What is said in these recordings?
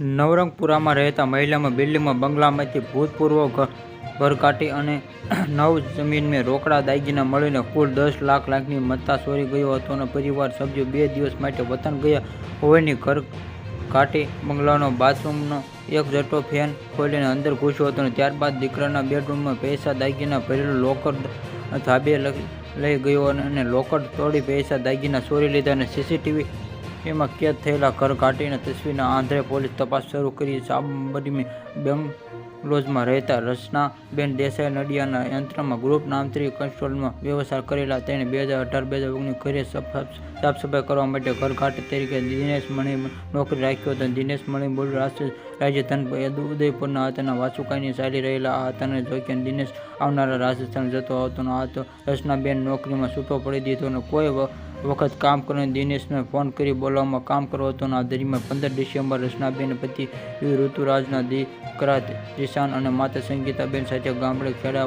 નવરંગપુરામાં રહેતા મહિલામાં બિલ્ડિંગમાં બંગલામાંથી ભૂતપૂર્વ ઘર કાઢી અને નવ જમીનમાં રોકડા દાગીના મળીને કુલ દસ લાખ લાખની મત્તા ચોરી ગયો હતો અને પરિવાર સભ્યો બે દિવસ માટે વતન ગયા. હોવાની ઘર કાઢી બંગલાનો બાથરૂમનો એક જટો ફેન ખોલીને અંદર ઘૂસ્યો હતો અને ત્યારબાદ દીકરાના બેડરૂમમાં પૈસા દાગીના ભરેલું લોકર ધાબે લઈ ગયો અને લોકર તોડી પૈસા દાગીના ચોરી લીધા અને સીસીટીવી એમાં કેદ થયેલા ઘર કાઢીને તસવીરના આંધ્રે પોલીસ તપાસ શરૂ કરી. સાબરમતી બેંગ્લોઝમાં રહેતા રચનાબેન દેસાઈ નડિયાના યંત્રમાં ગ્રુપ નામત્રી કન્સ્ટ્રોલમાં વ્યવસાય કરેલા. તેણે બે હજાર અઢાર, બે હજાર ઓગણીસ ઘરે સાફ સાફ કરવા માટે ઘર ઘાટી તરીકે દિનેશ મણી નોકરી રાખ્યો હતો. દિનેશ મણી બોલ રાષ્ટ્રીય રાજ્યધન ઉદયપુરના હતા વાસુકાઈની ચાલી રહેલા આ હતાને જોઈ દિનેશ આવનારા રાજસ્થાન જતો હતો. રચનાબેન નોકરીમાં છૂટો પડી દીધો અને કોઈ વખત કામ કરીને દિનેશને ફોન કરી બોલાવવામાં કામ કરવો હતો આ દરમિયાન પંદર ડિસેમ્બર રચનાબેન પતિ ઋતુરાજના દીકરા દિશાન અને માતા સંગીતાબેન સાથે ગામડે ખેડા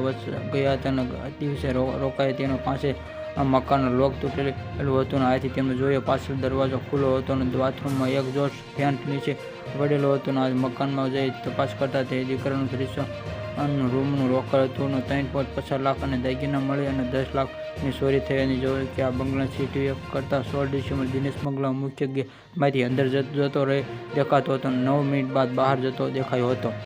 ગયા હતા અને દિવસે રોકાયા તેનો પાસે આ મકાનનો લોક તૂટેલું હતું અને આથી તેમને જોયો પાછળ દરવાજો ખુલ્લો હતો અને બાથરૂમમાં એક જોશ ફેન્ટ નીચે પડેલો હતો અને આ મકાનમાં જઈ તપાસ કરતા તે દીકરાનું દૃશ્ય અને રૂમનું રોકડ હતું ત્રણ પોઈન્ટ પચાસ લાખ અને દાગીના મળી અને દસ લાખની ચોરી થયાની જોઈ કે આ બંગલા સીટી કરતાં સોળ ડિસેમ્બર દિનેશ બંગલા મુખ્ય ગેટમાંથી અંદર જતો રહે દેખાતો હતો નવ મિનિટ બાદ બહાર જતો દેખાયો હતો.